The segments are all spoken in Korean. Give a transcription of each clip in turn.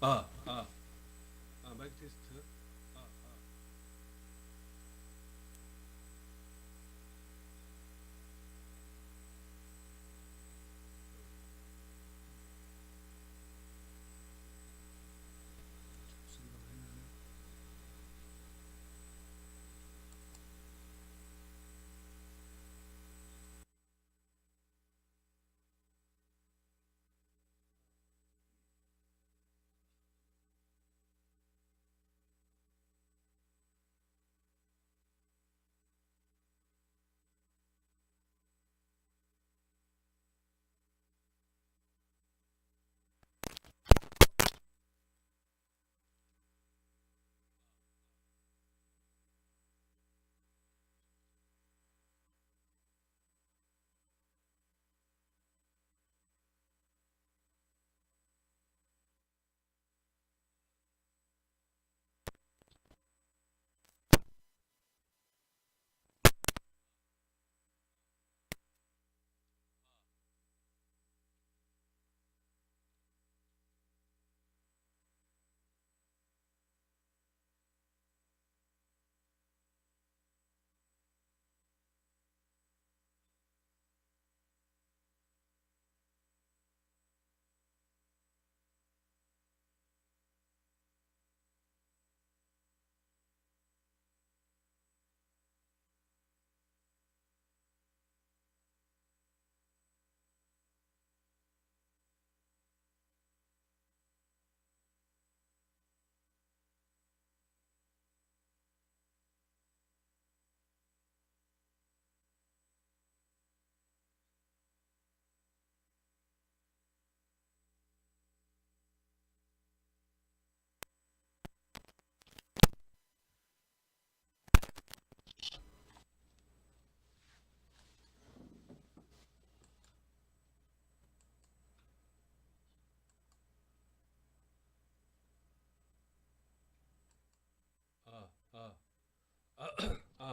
아,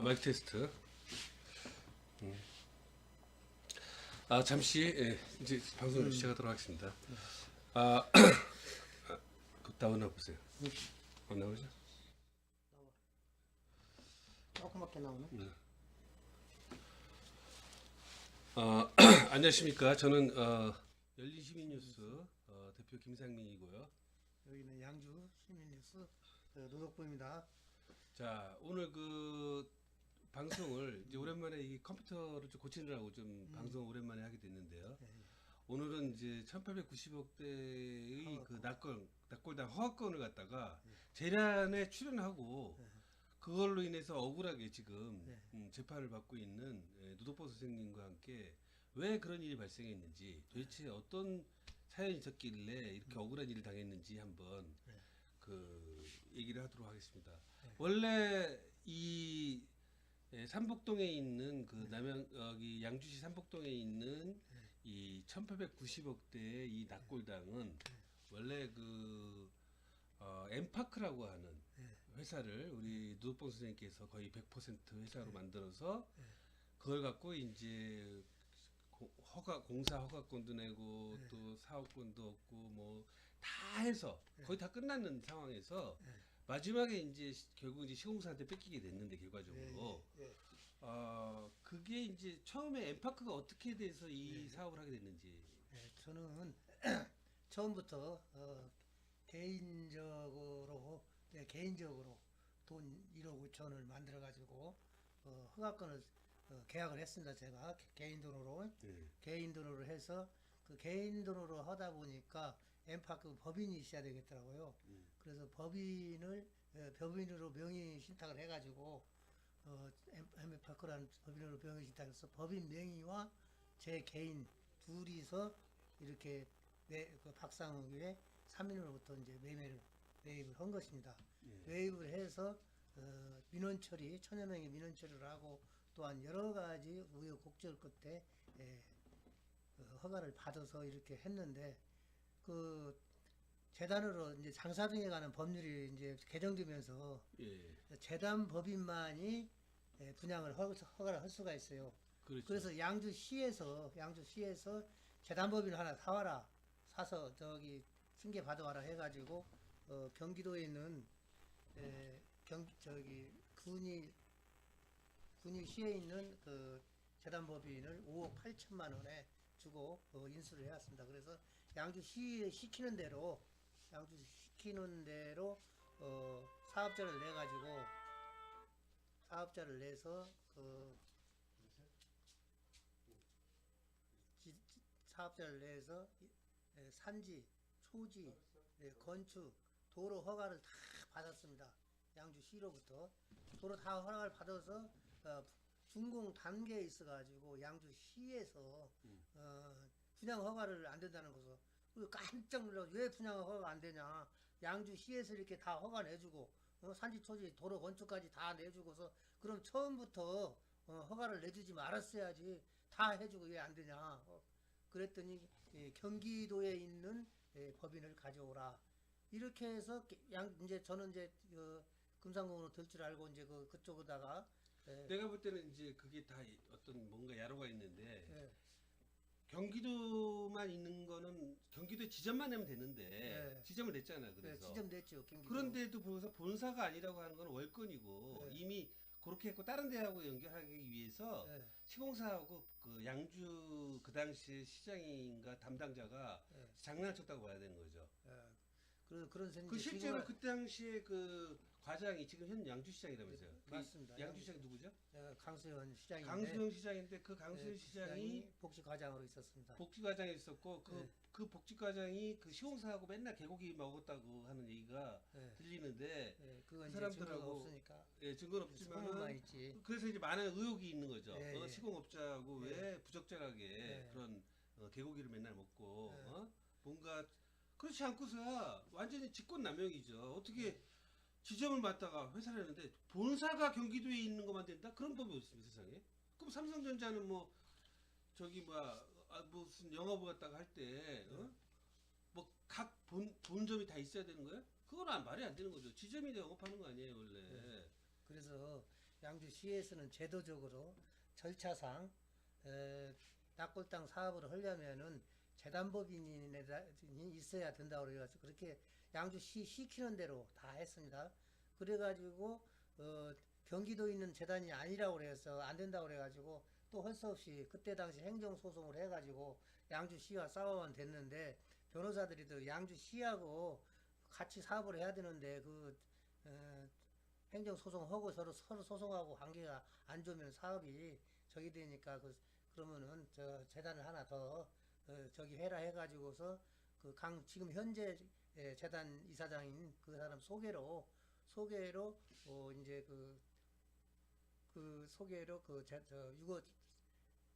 마이크 테스트. 음. 아 잠시 예, 이제 방송을 시작하도록 하겠습니다. 아, 그 나오나 보세요. 안 나오죠? 조금밖에 나오네. 어, 안녕하십니까? 저는 어, 열린 시민 뉴스 어, 대표 김상민이고요. 여기는 양주 시민뉴스 그 노덕부입니다. 자 오늘 그 방송을 이제 오랜만에 이 컴퓨터를 좀 고치느라고 좀 방송 오랜만에 하게 됐는데요. 예, 예. 오늘은 이제 1890억대의 그. 낙골 낙골당 허가권을 갖다가 재란에 출연하고 네. 그걸로 인해서 억울하게 지금 네. 음, 재판을 받고 있는 예, 노덕보 선생님과 함께 왜 그런 일이 발생했는지 도대체 어떤 사연이 있었길래 이렇게 억울한 일을 당했는지 한번 네. 그 얘기를 하도록 하겠습니다. 네. 원래 이 예, 삼복동에 있는 그 네. 남양 여기 양주시 삼복동에 있는 네. 이 1890억대의 이 낙골당은 원래 그 어, 엠파크라고 하는 네. 회사를 우리 누덕봉 선생님께서 거의 100% 회사로 네. 만들어서 네. 그걸 갖고 이제 고- 허가 공사 허가권도 내고 네. 또 사업권도 얻고 뭐 다 해서 네. 거의 다 끝났는 상황에서 네. 마지막에 이제 시- 결국 이제 시공사한테 뺏기게 됐는데 결과적으로 예, 예. 어 그게 이제 처음에 엠파크가 어떻게 돼서 이 네. 사업을 하게 됐는지 예, 저는 처음부터 어, 개인적으로 네, 개인적으로 돈 1억 5천을 만들어 가지고 어, 허가권을 어, 계약을 했습니다. 제가 개- 개인 돈으로 네. 개인 돈으로 해서 그 개인 돈으로 하다 보니까 엠파크 법인이 있어야 되겠더라고요. 음. 그래서 법인을 어, 법인으로 명의 신탁을 해가지고 어, 엠- 엠파크라는 법인으로 명의 신탁해서 법인 명의와 제 개인 둘이서 이렇게 매, 그 박상욱의 3인으로부터 이제 매매를 매입을 한 것입니다. 예. 매입을 해서 어, 민원 처리 천여 명의 민원 처리를 하고 또한 여러 가지 우여곡절 끝에 예, 그 허가를 받아서 이렇게 했는데 그 재단으로 이제 장사 등에 관한 법률이 이제 개정되면서 예. 재단 법인만이 예, 분양을 허, 허가를 할 수가 있어요. 그렇죠. 그래서 양주시에서 양주시에서 재단 법인 하나 사와라 사서 저기 승계 받아와라 해가지고 어, 경기도에 있는 에, 경 저기 군이 군위시에 있는 그 재단 법인을 5억 8천만 원에 주고 어, 인수를 해왔습니다. 그래서 양주시 시키는 대로 양주 시키는 대로 어, 사업자를 내 가지고 사업자를 내서 그 지- 지- 사업자를 내서 이- 예, 산지, 초지, 예, 건축, 도로 허가를 다 받았습니다. 양주시로부터 도로 다 허가를 받아서 어, 준공 단계에 있어 가지고 양주시에서 음. 어, 분양 허가를 안 된다는 그리고 깜짝 놀라 왜 분양 허가가 안 되냐. 양주시에서 이렇게 다 허가 내주고 어, 산지 초지 도로 건축까지 다 내주고서 그럼 처음부터 어, 허가를 내주지 말았어야지 다 해주고 왜 안 되냐. 어, 그랬더니 예, 경기도에 있는 예, 법인을 가져오라. 이렇게 해서 양 이제 저는 이제 그 금상공으로 될 줄 알고 이제 그 그쪽에다가 예, 내가 볼 때는 이제 그게 다 이- 어떤 뭔가 야로가 있는데 예, 경기도만 있는 거는 경기도 지점만 내면 되는데 네. 지점을 냈잖아. 예, 그래서 지점됐죠 경기도 그런데도 보면서 본사가 아니라고 하는 건 월권이고 네. 이미 그렇게 했고 다른 데하고 연결하기 위해서 예, 시공사하고 그 양주 그 당시 시장인가 담당자가 예, 장난쳤다고 봐야 되는 거죠. 예. 그런 그런 셈그 실제로 지금은- 그 당시에 그 과장이 지금 현 양주시장이라면서요. 그 맞습니다. 양주시장이 누구죠? 예, 강수현 시장인데 강수영 시장인데 그 강수영 예, 시장이 복지 과장으로 있었습니다. 복지과장에 있었고 그, 네. 그 복지과장이 그 시공사하고 맨날 개고기 먹었다고 하는 얘기가 예, 들리는데 예, 그건 그 이제 증거가 사람들하고 없으니까 예, 증거는 소문만 없지만은 있지. 그래서 이제 많은 의혹이 있는 거죠. 예, 어, 예. 시공업자하고 예. 왜 부적절하게 예. 그런 어, 개고기를 맨날 먹고 예. 어? 뭔가 그렇지 않고서야 완전히 직권남용이죠. 어떻게 예. 지점을 맡다가 회사를 했는데 본사가 경기도에 있는 것만 된다? 그런 법이 없습니다 세상에. 그럼 삼성전자는 뭐 저기 뭐야 아, 무슨 영업을 갖다가 할때 어? 뭐각 본 본점이 다 있어야 되는 거야? 그건 안 말이 안 되는 거죠. 지점이 영업하는 거 아니에요 원래. 예. 그래서 양주시에서는 제도적으로 절차상 에, 낙골당 사업을 하려면은 재단법인이 있어야 된다고 그래가지고 그렇게 양주시 시키는 대로 다 했습니다. 그래가지고 어, 경기도 있는 재단이 아니라고 그래서 안 된다고 그래가지고 또할수 없이 그때 당시 행정소송을 해가지고 양주시와 싸워만 됐는데 변호사들이 또 양주시하고 같이 사업을 해야 되는데 그 어, 행정소송하고 서로 서로 소송하고 관계가 안 좋으면 사업이 저기 되니까 그 그러면은 저 재단을 하나 더 어, 저기 해라 해가지고서 그 강 지금 현재 예, 재단 이사장인 그 사람 소개로 소개로 어 이제 그 그 소개로 그저 6억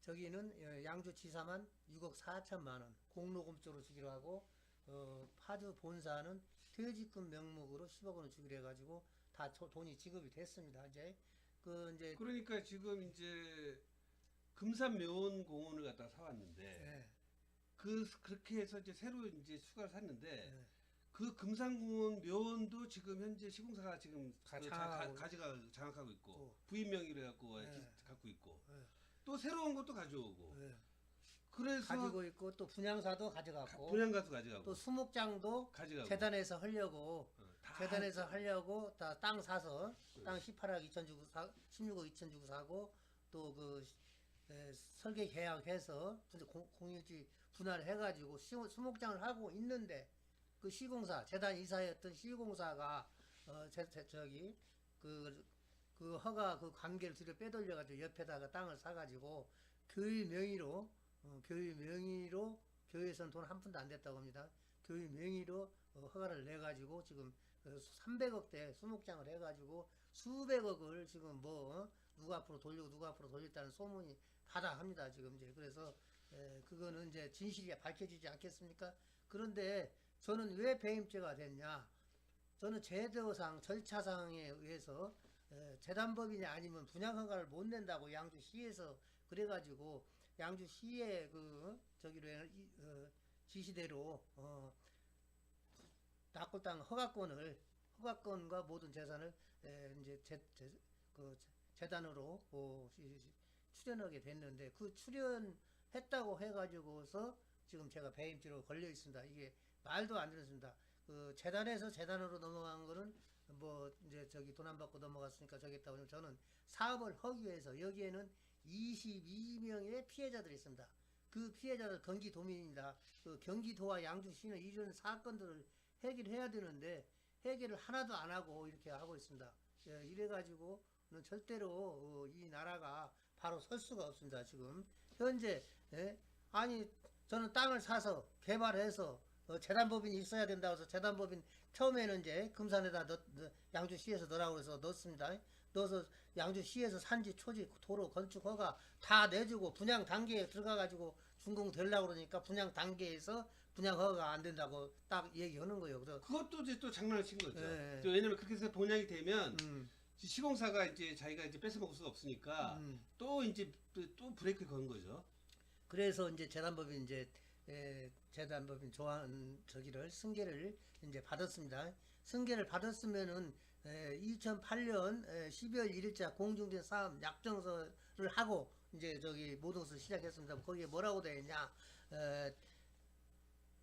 저기는 예, 양주 지사만 6억 4천만 원 공로금쪽으로 주기로 하고 어 파주 본사는 퇴직금 명목으로 10억 원을 주기로 해가지고 다 저- 돈이 지급이 됐습니다. 이제 그 이제 그러니까 지금 이제 금산 묘원 공원을 갖다 사왔는데 예, 그 그렇게 해서 이제 새로 이제 수가를 샀는데 예, 그 금산공원 묘원도 지금 현재 시공사가 지금 가- 그 가, 가 장악하고 있고 있고. 부인 명의로 해갖고 네. 기- 갖고 있고 예, 또 새로운 것도 가져오고 예. 그래서 가지고 있고 또 분양사도 가- 가져갔고 분양가도 가져가고 또 수목장도 가져가고 재단에서 하려고 어, 다 재단에서 하려고 다 땅 사서 네. 땅 18억 2천 주고 사 16억 2천 주고 사고 또그 설계 계약해서 공- 공유지 분할을 해가지고 시- 수목장을 하고 있는데 그 시공사 재단 이사였던 시공사가 어 제, 제- 저기 그, 그 허가 그 관계를 뒤로 빼돌려 가지고 옆에다가 땅을 사 가지고 교회 명의로 어, 교회 명의로 교회에서는 돈 한 푼도 안 됐다고 합니다. 교회 명의로 어, 허가를 내 가지고 지금 300억대 수목장을 해 가지고 수백억을 지금 뭐 어? 누가 앞으로 돌리고 누가 앞으로 돌렸다는 소문이 다다 합니다. 지금 이제 그래서 에, 그거는 이제 진실이 밝혀지지 않겠습니까? 그런데 저는 왜 배임죄가 됐냐? 저는 제도상 절차상에 의해서 에, 재단법인이 아니면 분양 허가를 못 낸다고 양주시에서 그래가지고 양주시의 그 저기로 해- 이- 어, 지시대로 어, 낙골당 허가권을 허가권과 모든 재산을 에, 이제 재, 재, 그 재단으로 어, 출연하게 됐는데 그 출연했다고 해가지고서 지금 제가 배임죄로 걸려 있습니다. 이게 말도 안 되습니다. 그 재단에서 재단으로 넘어간 거는 뭐 이제 저기 돈 안 받고 넘어갔으니까 보면 저는 사업을 하기 위해서 여기에는 22명의 피해자들이 있습니다. 그 피해자들 경기도민입니다. 그 경기도와 양주시는 이런 사건들을 해결해야 되는데 해결을 하나도 안 하고 이렇게 하고 있습니다. 예, 이래가지고는 절대로 어, 이 나라가 바로 설 수가 없습니다. 지금 현재 예? 아니 저는 땅을 사서 개발해서 어, 재단법인이 있어야 된다고 해서 재단법인 처음에는 이제 금산에다 넣, 넣- 양주시에서 넣으라고 해서 넣습니다. 넣어서 양주시에서 산지, 초지, 도로, 건축 허가 다 내주고 분양 단계에 들어가가지고 준공 되려고 그러니까 분양 단계에서 분양 허가가 안 된다고 딱 얘기하는 거예요. 그래서 그것도 이제 또 장난을 친 거죠. 예. 또 왜냐면 그렇게 해서 본양이 되면 음, 시공사가 이제 자기가 이제 뺏어 먹을 수가 없으니까 음. 또 이제 또- 또 브레이크 건 거죠. 그래서 이제 재단법인 이제 에, 재단법인 조항 저기를 승계를 이제 받았습니다. 승계를 받았으면은 에, 2008년 에, 12월 1일자 공중된 사업 약정서를 하고 이제 저기 것을 시작했습니다. 거기에 뭐라고 되어 있냐? 에,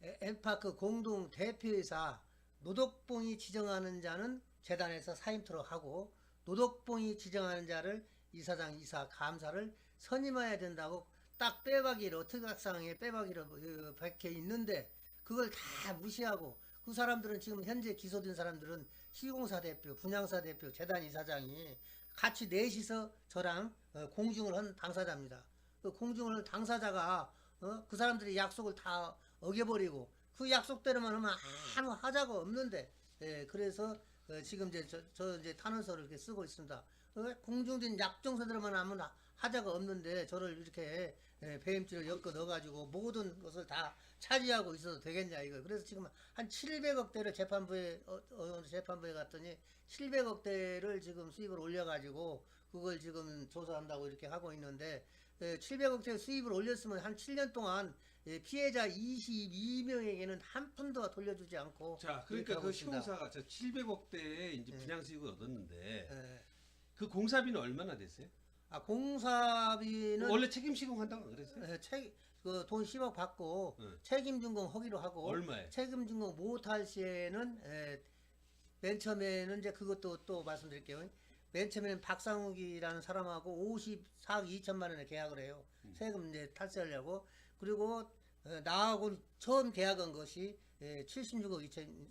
에, 엠파크 공동 대표이사 노덕봉이 지정하는 자는 재단에서 사임토록 하고 노덕봉이 지정하는 자를 이사장, 이사, 감사를 선임해야 된다고 딱 빼박이로 특약상에 빼박이로 어, 박혀 있는데 그걸 다 무시하고 그 사람들은 지금 현재 기소된 사람들은 시공사 대표, 분양사 대표, 재단 이사장이 같이 넷이서 저랑 어, 공중을 한 당사자입니다. 그 공중을 한 당사자가 어, 그 사람들이 약속을 다 어겨버리고 그 약속대로만 하면 아무 하자가 없는데 예, 그래서 어, 지금 이제 저, 저 이제 탄원서를 이렇게 쓰고 있습니다. 어, 공중된 약정서대로만 하면 하- 하자가 없는데 저를 이렇게 예, 배임죄를 엮어 넣어가지고 모든 것을 다 차지하고 있어도 되겠냐 이거. 그래서 지금 한 700억대를 재판부에 어, 어, 재판부에 갔더니 700억대를 지금 수입을 올려가지고 그걸 지금 조사한다고 이렇게 하고 있는데 700억대 수입을 올렸으면 한 7년 동안 예, 피해자 22명에게는 한 푼도 돌려주지 않고 자, 그러니까 그. 시공사가 저 700억대의 이제 네. 분양 수익을 얻었는데 예. 그 공사비는 얼마나 됐어요? 아 공사비는 원래 책임 시공한다고 안 그랬어요? 예, 책, 그돈 10억 받고 네. 책임 준공 하기로 하고 얼마에? 책임 준공 못할 시에는 에, 맨 처음에는 이제 그것도 또 말씀드릴게요. 맨 처음에는 박상욱이라는 사람하고 54억 2천만 원에 계약을 해요. 음. 세금 이제 탈세하려고. 그리고 어, 나하고 처음 계약한 것이 예, 76억 2천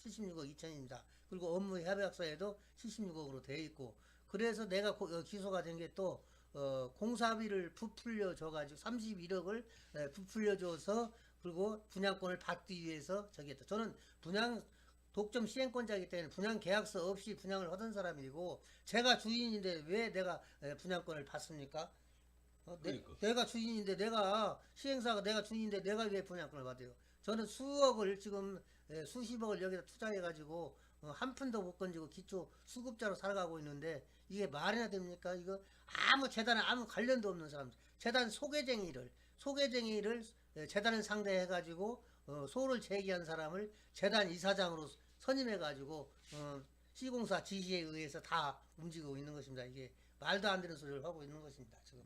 76억 2천입니다. 그리고 업무 협약서에도 76억으로 돼 있고 그래서 내가 고- 어, 기소가 된 게 또 어, 공사비를 부풀려 줘가지고 31억을 에, 부풀려 줘서 그리고 분양권을 받기 위해서 저기 했다. 저는 분양 독점 시행권자이기 때문에 분양 계약서 없이 분양을 하던 사람이고 제가 주인인데 왜 내가 에, 분양권을 받습니까? 어, 내, 그러니까. 내 가 주인인데 내가 시행사가 내가 주인인데 내가 왜 분양권을 받아요? 저는 수억을 지금 에, 수십억을 여기다 투자해 가지고 어, 한 푼도 못 건지고 기초 수급자로 살아가고 있는데 이게 말이나 됩니까? 이거 아무 재단에 아무 관련도 없는 사람, 재단 소개쟁이를 소개쟁이를 에, 재단을 상대해 가지고 어, 소를 제기한 사람을 재단 이사장으로 선임해 가지고 어, 시공사 지시에 의해서 다 움직이고 있는 것입니다. 이게 말도 안 되는 소리를 하고 있는 것입니다. 지금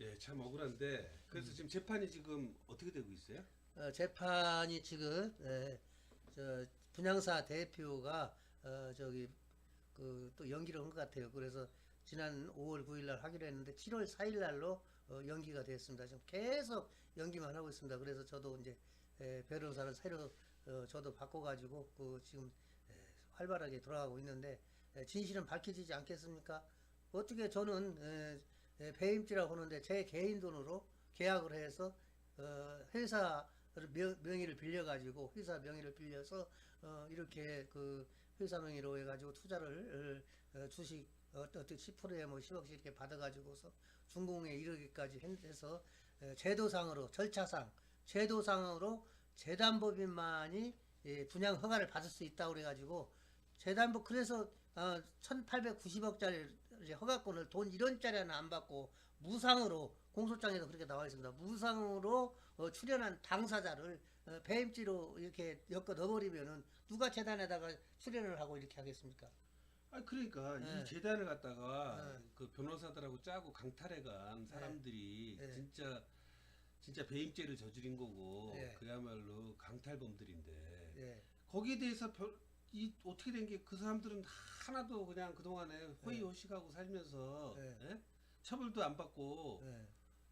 예, 참 억울한데 그래서 음. 지금 재판이 지금 어떻게 되고 있어요? 어, 재판이 지금 에, 저 분양사 대표가 어, 저기 그 또 연기를 한 것 같아요. 그래서 지난 5월 9일 날 하기로 했는데 7월 4일 날로 어, 연기가 됐습니다. 지금 계속 연기만 하고 있습니다. 그래서 저도 이제 에, 변호사를 새로 어, 저도 바꿔가지고 그 지금 에, 활발하게 돌아가고 있는데 에, 진실은 밝혀지지 않겠습니까? 어떻게 저는 에, 에, 배임죄라고 하는데 제 개인 돈으로 계약을 해서 어, 회사를 명, 명의를 빌려가지고 회사 명의를 빌려서 어, 이렇게 그 회사 명의로 해가지고 투자를 어, 주식 어, 어떻게 10%에 뭐 10억씩 이렇게 받아가지고서 준공에 이르기까지 했- 해서 에, 제도상으로 절차상 제도상으로 재단법인만이 예, 분양 허가를 받을 수 있다고 그래가지고 재단법 그래서 어, 1,890억짜리 허가권을 돈 1원짜리는 안 받고 무상으로 공소장에도 그렇게 나와 있습니다. 무상으로 어, 출연한 당사자를 어, 배임죄로 이렇게 엮어 넣어버리면은 누가 재단에다가 출연을 하고 이렇게 하겠습니까? 아 그러니까 네. 이 재단을 갖다가 네. 그 변호사들하고 짜고 강탈해간 사람들이 네. 진짜 진짜 배임죄를 저지른 거고 예. 그야말로 강탈범들인데 예. 거기에 대해서 별, 이 어떻게 된 게 그 사람들은 하나도 그냥 그동안에 호의호식하고 살면서 예. 예? 처벌도 안 받고 예.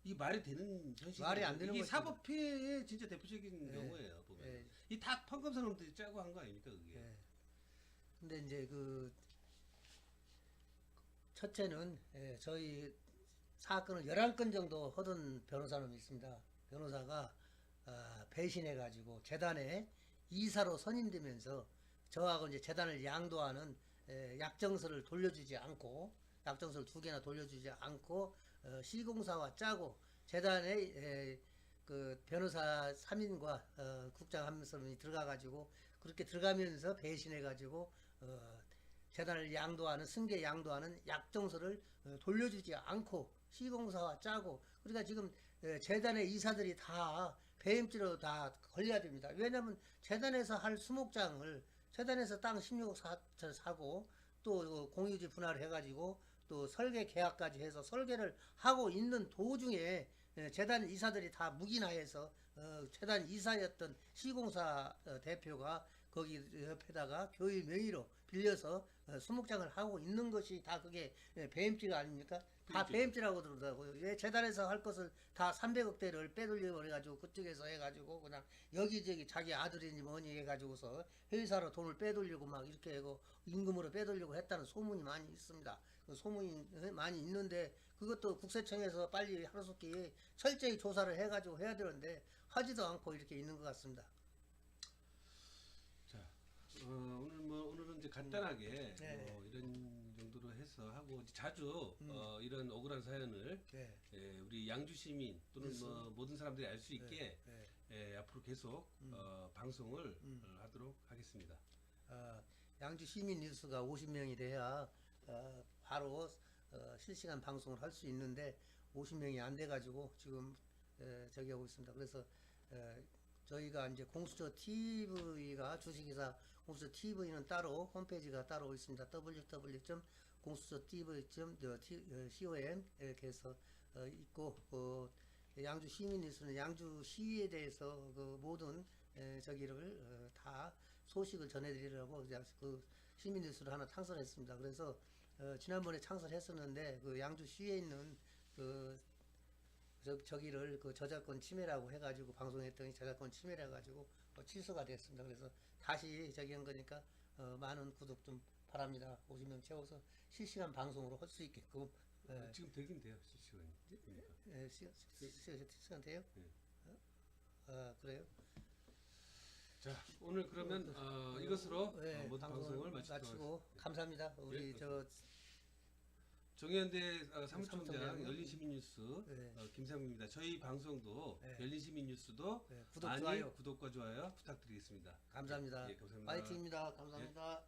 이 말이 되는 현실 말이 안 되는 이게. 사법 피해의 진짜 대표적인 예. 경우예요 보면 예. 이다 판검사 놈들이 짜고 한 거 아닙니까 그게 예. 근데 이제 그 첫째는 예, 저희 사건을 11건 정도 하던 변호사는 있습니다. 변호사가 아, 배신해 가지고 재단에 이사로 선임되면서 저하고 이제 재단을 양도하는 예, 약정서를 돌려주지 않고 약정서를 두 개나 돌려주지 않고 어, 시공사와 짜고 재단에 예, 그 변호사 3인과 어, 국장 한 사람이 들어가 가지고 그렇게 들어가면서 배신해 가지고 어, 재단을 양도하는 승계 양도하는 약정서를 어, 돌려주지 않고 시공사와 짜고 그러니까 지금 예, 재단의 이사들이 다 배임죄로 다 걸려야 됩니다. 왜냐하면 재단에서 할 수목장을 재단에서 땅 16억 사, 저 사고 또 공유지 분할을 해가지고 또 설계 계약까지 해서 설계를 하고 있는 도중에 예, 재단 이사들이 다 묵인하여서 어, 재단 이사였던 시공사 어, 대표가 거기 옆에다가 교회 명의로 빌려서 어, 수목장을 하고 있는 것이 다 그게 예, 배임죄가 아닙니까? 다. 배임죄라고 그러더라고요. 왜 재단에서 할 것을 다 300억대를 빼돌려 버려가지고 그쪽에서 해가지고 그냥 여기저기 자기 아들이니 뭐니 해가지고서 회사로 돈을 빼돌리고 막 이렇게 하고 임금으로 빼돌리고 했다는 소문이 많이 있습니다. 그 소문이 어, 많이 있는데 그것도 국세청에서 빨리 하루속히 철저히 조사를 해가지고 해야 되는데 하지도 않고 이렇게 있는 것 같습니다. 자, 어, 오늘 뭐 오늘은 이제 간단하게 네. 뭐 이런 정도로 해서 하고 자주 음. 어, 이런 억울한 사연을 네. 예, 우리 양주 시민 또는 뭐 모든 사람들이 알 수 있게 네. 예, 앞으로 계속 음. 어, 방송을 음. 어, 하도록 하겠습니다. 어, 양주 시민 뉴스가 50명이 돼야 어, 바로 어, 실시간 방송을 할 수 있는데 50명이 안 돼가지고 지금 에, 저기 하고 있습니다. 그래서 에, 저희가 이제 공수처 TV가 주식회사 공수처 TV는 따로 홈페이지가 따로 있습니다. www. 공수처 TV.com 이렇게 해서 어, 있고 어, 양주 시민 뉴스는 양주 시위에 대해서 그 모든 에, 저기를 어, 다 소식을 전해드리려고 그 시민 뉴스를 하나 창설했습니다. 그래서 어, 지난번에 창설했었는데 그 양주 시에 있는 그 저, 저기를 그 저작권 침해라고 해가지고 방송했더니 저작권 침해라 해가지고 어, 취소가 됐습니다. 그래서 다시 저기 한 거니까 어, 많은 구독 좀 바랍니다. 50명 채워서 실시간 방송으로 할 수 있게끔 예, 지금 되긴 돼요 실시간이. 그러니까. 예, 시, 시, 시, 시간 돼요? 네. 어? 아 그래요? 자 오늘 그러면 어, 이것으로 예, 어, 모든 방송을 마치도록 마치고 하겠습니다. 감사합니다. 우리 예, 저 정현대 어, 사무총장. 열린시민뉴스 네. 어, 김상민입니다. 저희 방송도 네. 열린시민뉴스도 예, 구독 많이 좋아요 구독과 좋아요 부탁드리겠습니다. 감사합니다. 예, 감사합니다. 파이팅입니다. 감사합니다.